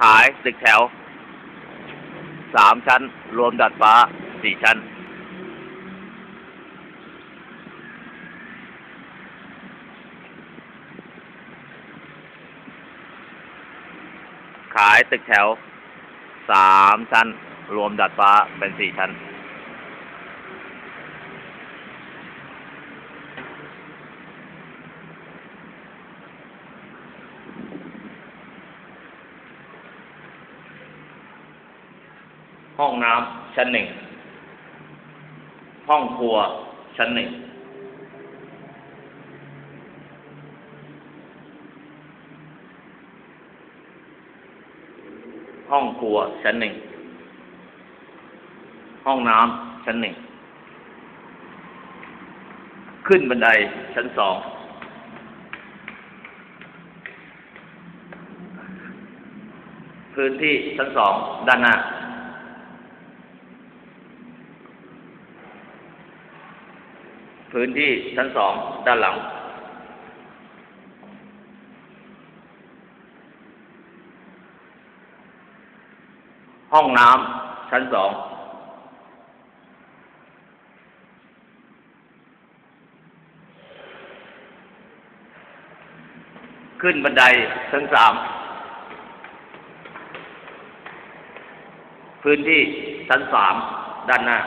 ขายตึกแถวสามชั้น รวมดัดฟ้าสี่ชั้น ขายตึกแถวสามชั้น รวมดัดฟ้าเป็นสี่ชั้น ห้องน้ำชั้นหนึ่ง ห้องครัวชั้นหนึ่ง ห้องครัวชั้นหนึ่ง ห้องน้ำชั้นหนึ่ง ขึ้นบันไดชั้นสองพื้นที่ชั้นสองด้านหน้า พื้นที่ชั้นสองด้านหลัง ห้องน้ำชั้นสองขึ้นบันไดชั้นสามพื้นที่ชั้นสามด้านหน้า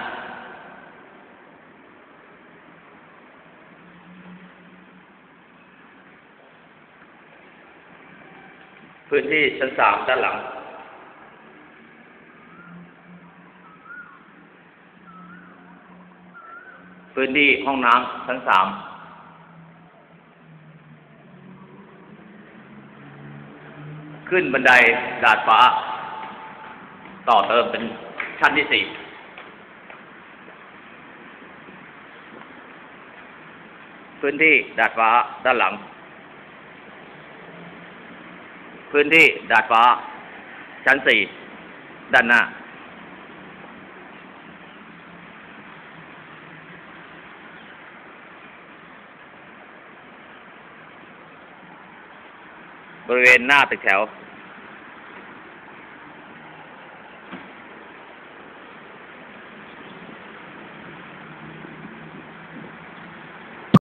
พื้นที่ชั้นสามด้านหลัง พื้นที่ห้องน้ำชั้นสามขึ้นบันไดดาดฟ้า ต่อเติมเป็นชั้นที่สี่พื้นที่ดาดฟ้าด้านหลัง พื้นที่ดาดฟ้า ชั้นสี่ด้านหน้า บริเวณหน้าตึกแถว